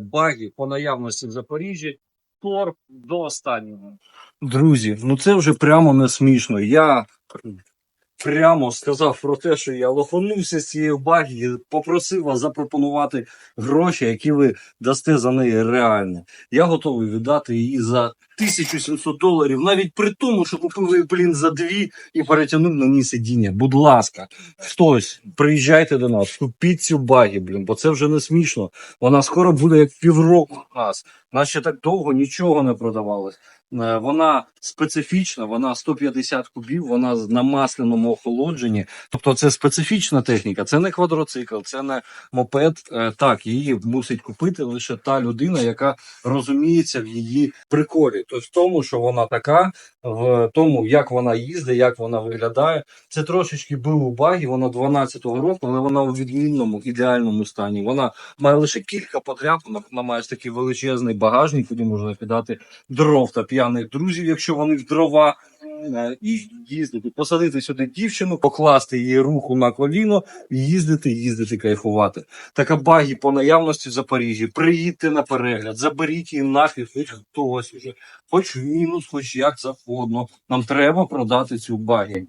баги по наявності в Запоріжжі, торг до останнього. Друзі, ну це вже прямо не смішно. Я прямо сказав про те, що я лоханувся з цією баги і попросив вас запропонувати гроші, які ви дасте за неї реально. Я готовий віддати її за 1700 доларів, навіть при тому, що купив блін, за дві і перетягнув на ній сидіння. Будь ласка, хтось, приїжджайте до нас, купіть цю баги, блін, бо це вже не смішно. Вона скоро буде як півроку у нас. Нас ще так довго нічого не продавалось. Е, Вона специфічна, вона 150 кубів, вона на масляному охолодженні. Тобто це специфічна техніка, це не квадроцикл, це не мопед. Е, Так, її мусить купити лише та людина, яка розуміється в її приколі. Тобто в тому, що вона така, в тому, як вона їздить, як вона виглядає. Це трошечки був у багі, вона 12-го року, але вона у відмінному, ідеальному стані. Вона має лише кілька подряпинок, вона має такий величезний багажник, куди можна кидати дров та п'яних друзів, якщо вони в дрова. І їздити, посадити сюди дівчину, покласти її руку на коліно, їздити, їздити, кайфувати. Така багі по наявності в Запоріжжі. Приїдьте на перегляд, заберіть її нафіг, хоч хтось уже, хоч мінус, хоч як завгодно. Нам треба продати цю багі.